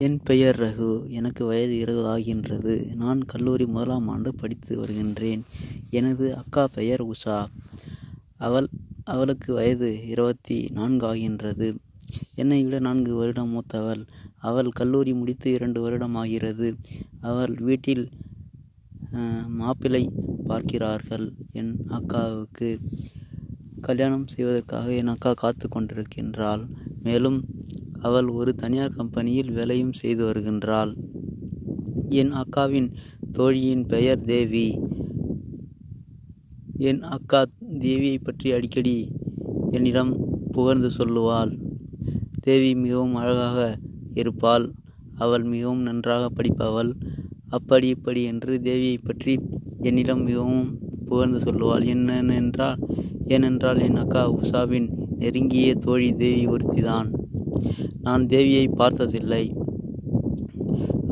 என் பெயர் ரகு. எனக்கு வயது இருபது ஆகின்றது. நான் கல்லூரி முதலாம் ஆண்டு படித்து வருகின்றேன். எனது அக்கா பெயர் உஷா. அவள் அவளுக்கு வயது இருபத்தி நான்கு ஆகின்றது. என்னை விட நான்கு வருடம் மூத்தவள். அவள் கல்லூரி முடித்து இரண்டு வருடம் ஆகிறது. அவள் வீட்டில் மாப்பிள்ளை பார்க்கிறார்கள் என் அக்காவுக்கு. கல்யாணம் செய்வதற்காக என் அக்கா காத்து கொண்டிருக்கின்றாள். மேலும் அவள் ஒரு தனியார் கம்பெனியில் வேலையும் செய்து வருகின்றாள். என் அக்காவின் தோழியின் பெயர் தேவி. என் அக்கா தேவியை பற்றி அடிக்கடி என்னிடம் புகழ்ந்து சொல்லுவாள். தேவி மிகவும் அழகாக இருப்பாள். அவள் மிகவும் நன்றாக படிப்பவள். அப்படி இப்படி என்று தேவியை பற்றி என்னிடம் மிகவும் புகழ்ந்து சொல்லுவாள். என்னென்றால் ஏனென்றால் என் அக்கா உஷாவின் நெருங்கிய தோழி தேவி ஒருத்திதான். நான் தேவியை பார்த்ததில்லை.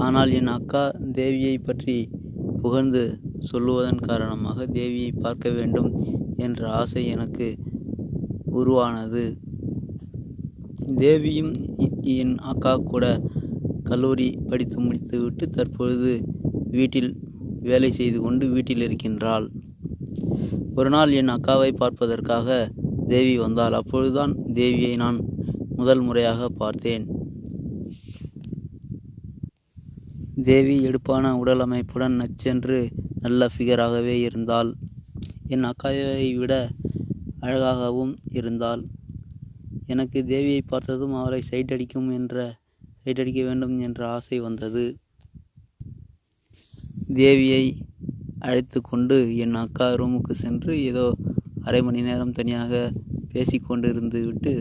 ஆனால் என் அக்கா தேவியை பற்றி புகழ்ந்து சொல்லுவதன் காரணமாக தேவியை பார்க்க வேண்டும் என்ற ஆசை எனக்கு உருவானது. தேவியும் என் அக்கா கூட கல்லூரி படித்து முடித்துவிட்டு தற்பொழுது வீட்டில் வேலை செய்து கொண்டு வீட்டில் இருக்கின்றாள். ஒரு நாள் என் அக்காவை பார்ப்பதற்காக தேவி வந்தாள். அப்பொழுதுதான் தேவியை நான் முதல் முறையாக பார்த்தேன். தேவி எடுப்பான உடல் அமைப்புடன் நச்சென்று நல்ல ஃபிகராகவே இருந்தாள். என் அக்காவை விட அழகாகவும் இருந்தாள். எனக்கு தேவியை பார்த்ததும் அவளை சைட் அடிக்கும் என்ற சைட் அடிக்க வேண்டும் என்ற ஆசை வந்தது. தேவியை அழைத்து கொண்டு என் அக்கா ரூமுக்கு சென்று ஏதோ அரை மணி நேரம் தனியாக பேசிக்கொண்டிருந்து விட்டு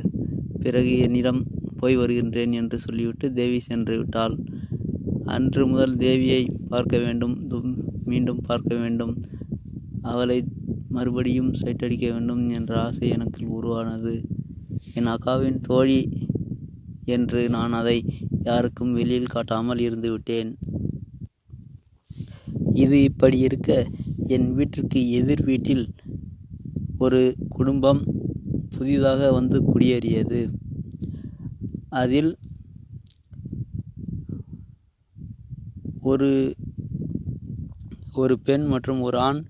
பிறகு என்னிடம் போய் வருகின்றேன் என்று சொல்லிவிட்டு தேவி சென்று விட்டாள். அன்று முதல் தேவியை பார்க்க வேண்டும் மீண்டும் பார்க்க வேண்டும். அவளை மறுபடியும் சைட்டடிக்க வேண்டும் என்ற ஆசை எனக்கு உருவானது. என் அக்காவின் தோழி என்று நான் அதை யாருக்கும் வெளியில் காட்டாமல் இருந்துவிட்டேன் இது இப்படி இருக்க என் வீட்டிற்கு எதிர் வீட்டில் ஒரு குடும்பம் புதிதாக வந்து குடியேறியது. அதில் ஒரு ஒரு பெண் மற்றும் ஒரு ஆண்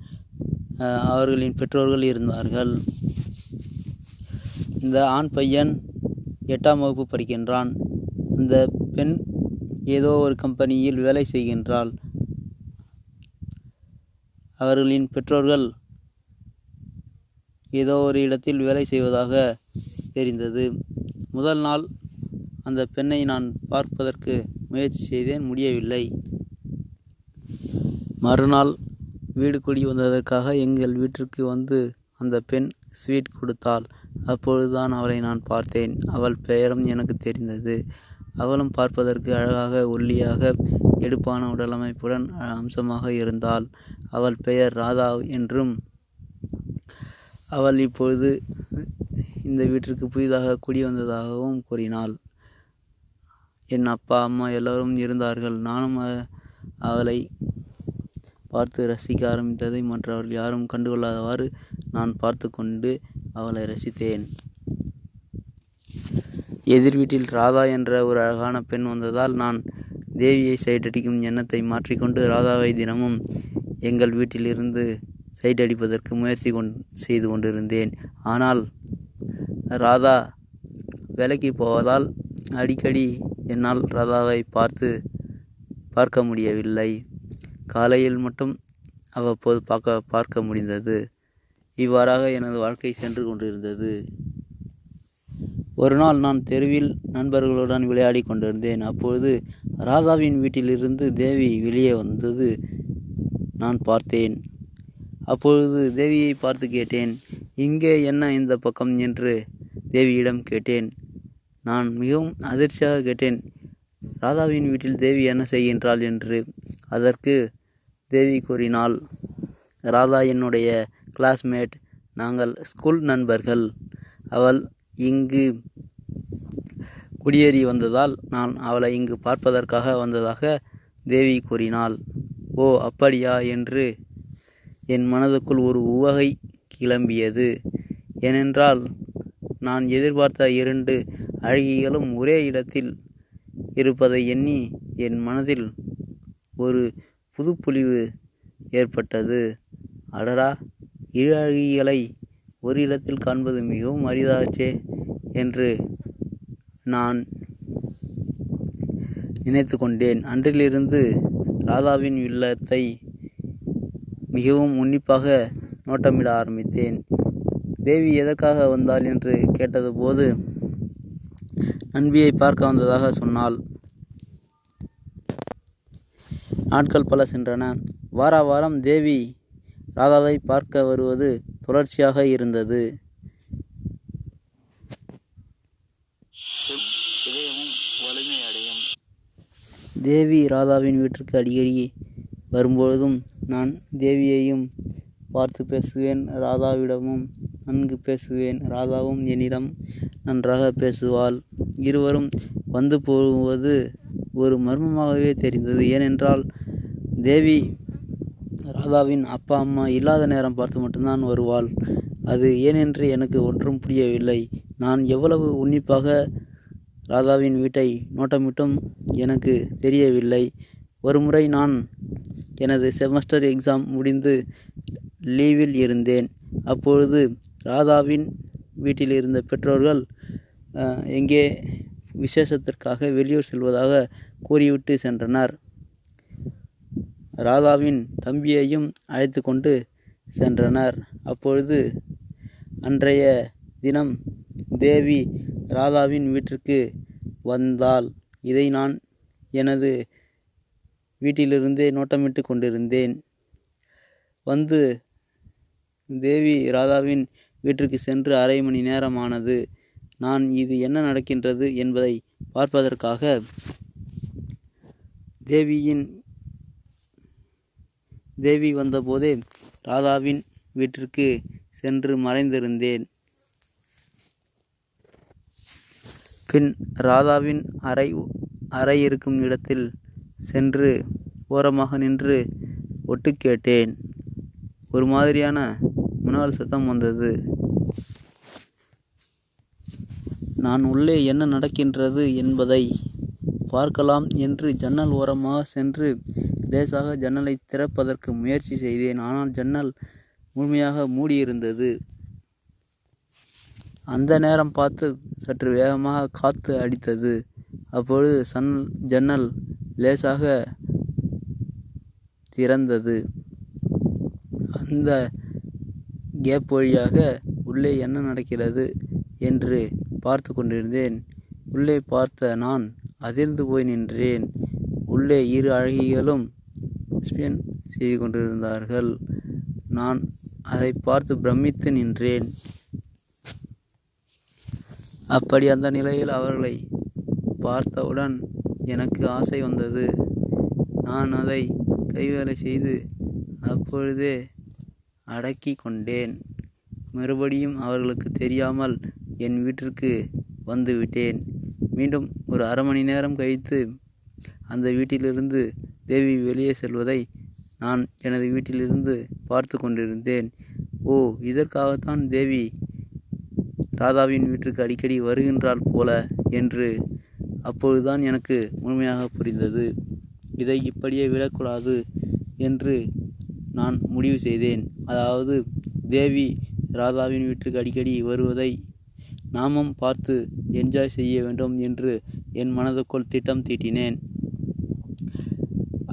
அவர்களின் பெற்றோர்கள் இருந்தார்கள். இந்த ஆண் பையன் எட்டாம் வகுப்பு படிக்கின்றான். அந்த பெண் ஏதோ ஒரு கம்பெனியில் வேலை செய்கின்றாள். அவர்களின் பெற்றோர்கள் ஏதோ ஒரு இடத்தில் வேலை செய்வதாக தெரிந்தது. முதல் நாள் அந்த பெண்ணை நான் பார்ப்பதற்கு முயற்சி செய்தேன் முடியவில்லை. மறுநாள் வீடு குடி வந்ததற்காக எங்கள் வீட்டிற்கு வந்து அந்த பெண் ஸ்வீட் கொடுத்தாள். அப்பொழுதுதான் அவளை நான் பார்த்தேன். அவள் பெயரும் எனக்கு தெரிந்தது. அவளும் பார்ப்பதற்கு அழகாக ஒல்லியாக எடுப்பான உடலமைப்புடன் அம்சமாக இருந்தாள். அவள் பெயர் ராதா என்றும் அவள் இப்பொழுது இந்த வீட்டிற்கு புதிதாக குடி வந்ததாகவும் கூறினாள். என் அப்பா அம்மா எல்லோரும் இருந்தார்கள். நானும் அவளை பார்த்து ரசிக்க ஆரம்பித்ததை மற்றவர்கள் யாரும் கண்டுகொள்ளாதவாறு நான் பார்த்து கொண்டு அவளை ரசித்தேன். எதிர் வீட்டில் ராதா என்ற ஒரு அழகான பெண் வந்ததால் நான் தேவியை சைடடிக்கும் எண்ணத்தை மாற்றிக்கொண்டு ராதாவை தினமும் எங்கள் வீட்டிலிருந்து சைட் அடிப்பதற்கு முயற்சி கொண் செய்து கொண்டிருந்தேன். ஆனால் ராதா வேலைக்கு போவதால் அடிக்கடி என்னால் ராதாவை பார்த்து பார்க்க முடியவில்லை. காலையில் மட்டும் அவ்வப்போது பார்க்க பார்க்க முடிந்தது. இவ்வாறாக எனது வாழ்க்கை சென்று கொண்டிருந்தது. ஒரு நாள் நான் தெருவில் நண்பர்களுடன் விளையாடி கொண்டிருந்தேன். அப்பொழுது ராதாவின் வீட்டிலிருந்து தேவி வெளியே வந்தது. நான் பார்த்தேன். அப்பொழுது தேவியை பார்த்து கேட்டேன் இங்கே என்ன இந்த பக்கம்? என்று தேவியிடம் கேட்டேன். நான் மிகவும் அதிர்ச்சியாக கேட்டேன். ராதாவின் வீட்டில் தேவி என்ன செய்கின்றாள்? என்று அதற்கு தேவி கூறினாள் ராதா என்னுடைய கிளாஸ்மேட் நாங்கள் ஸ்கூல் நண்பர்கள். அவள் இங்கு குடியேறி வந்ததால் நான் அவளை இங்கு பார்ப்பதற்காக வந்ததாக தேவி கூறினாள். ஓ அப்படியா? என்று என் மனதுக்குள் ஒரு உவகை கிளம்பியது. ஏனென்றால் நான் எதிர்பார்த்த இரண்டு அழகிகளும் ஒரே இடத்தில் இருப்பதை எண்ணி என் மனதில் ஒரு புதுப்பொலிவு ஏற்பட்டது. அடடா! இரு அழகிகளை ஒரு இடத்தில் காண்பது மிகவும் அரிதாச்சே என்று நான் நினைத்து கொண்டேன் அன்றிலிருந்து ராதாவின் இல்லத்தை மிகவும் உன்னிப்பாக நோட்டமிட ஆரம்பித்தேன். தேவி எதற்காக வந்தாள்? என்று கேட்டது போது நண்பியை பார்க்க வந்ததாக சொன்னாள். நாட்கள் பல சென்றன. வார வாரம் தேவி ராதாவை பார்க்க வருவது தொடர்ச்சியாக இருந்தது. தேவி ராதாவின் வீட்டிற்கு அடிக்கடி வரும்பொழுதும் நான் தேவியையும் பார்த்து பேசுவேன் ராதாவிடமும் நன்கு பேசுவேன். ராதாவும் என்னிடம் நன்றாக பேசுவாள். இருவரும் வந்து போவது ஒரு மர்மமாகவே தெரிந்தது. ஏனென்றால் தேவி ராதாவின் அப்பா அம்மா இல்லாத நேரம் பார்த்து மட்டும்தான் வருவாள். அது ஏனென்று எனக்கு ஒன்றும் புரியவில்லை. நான் எவ்வளவு உன்னிப்பாக ராதாவின் வீட்டை நோட்டமிட்டும் எனக்கு தெரியவில்லை. ஒருமுறை நான் எனது செமஸ்டர் எக்ஸாம் முடிந்து லீவில் இருந்தேன். அப்பொழுது ராதாவின் வீட்டில் இருந்த பெற்றோர்கள் எங்கே விசேஷத்திற்காக வெளியூர் செல்வதாக கூறிவிட்டு சென்றனர். ராதாவின் தம்பியையும் அழைத்து கொண்டு சென்றனர். அப்பொழுது அன்றைய தினம் தேவி ராதாவின் வீட்டிற்கு வந்தாள். இதை நான் எனது வீட்டிலிருந்தே நோட்டமிட்டு கொண்டிருந்தேன். வந்து தேவி ராதாவின் வீட்டிற்கு சென்று அரை மணி நேரமானது. நான் இது என்ன நடக்கின்றது? என்பதை பார்ப்பதற்காக தேவியின் தேவி வந்தபோதே ராதாவின் வீட்டிற்கு சென்று மறைந்திருந்தேன். பின் ராதாவின் அறை அறை இருக்கும் இடத்தில் சென்று ஓரமாக நின்று ஒட்டு கேட்டேன். ஒரு மாதிரியான முனால் சத்தம் வந்தது. நான் உள்ளே என்ன நடக்கின்றது என்பதை பார்க்கலாம் என்று ஜன்னல் ஓரமாக சென்று லேசாக ஜன்னலை திறப்பதற்கு முயற்சி செய்தேன். ஆனால் ஜன்னல் முழுமையாக மூடியிருந்தது. அந்த நேரம் பார்த்து சற்று வேகமாக காற்று அடித்தது. அப்பொழுது சன் ஜன்னல் லேசாக திறந்தது. அந்த கேப் வழியாக உள்ளே என்ன நடக்கிறது என்று பார்த்து கொண்டிருந்தேன். உள்ளே பார்த்த நான் அதிர்ந்து போய் நின்றேன். உள்ளே இரு அழகிகளும் ஸ்பென் செய்து கொண்டிருந்தார்கள். நான் அதை பார்த்து பிரமித்து நின்றேன். அப்படி அந்த நிலையில் அவர்களை பார்த்தவுடன் எனக்கு ஆசை வந்தது. நான் அதை கைவேலை செய்து அப்பொழுதே அடக்கி கொண்டேன். மறுபடியும் அவர்களுக்கு தெரியாமல் என் வீட்டிற்கு வந்துவிட்டேன் மீண்டும் ஒரு அரை மணி நேரம் கழித்து அந்த வீட்டிலிருந்து தேவி வெளியே செல்வதை நான் எனது வீட்டிலிருந்து பார்த்து கொண்டிருந்தேன். ஓ இதற்காகத்தான் தேவி ராதாவின் வீட்டிற்கு அடிக்கடி வருகின்றாள் போல என்று அப்பொழுதுதான் எனக்கு முழுமையாக புரிந்தது. இதை இப்படியே விடக்கூடாது என்று நான் முடிவு செய்தேன். அதாவது தேவி ராதாவின் வீட்டுக்கு அடிக்கடி வருவதை நாமும் பார்த்து என்ஜாய் செய்ய வேண்டும் என்று என் மனதுக்குள் திட்டம் தீட்டினேன்.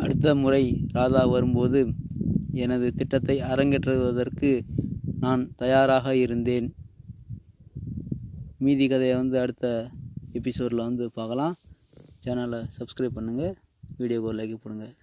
அடுத்த முறை ராதா வரும்போது எனது திட்டத்தை அரங்கேற்றுவதற்கு நான் தயாராக இருந்தேன். மீதி கதையை வந்து அடுத்த எபிசோடில் வந்து பார்க்கலாம். சேனலை சப்ஸ்கிரைப் பண்ணுங்கள் வீடியோக்கு ஒரு லைக் போடுங்கள்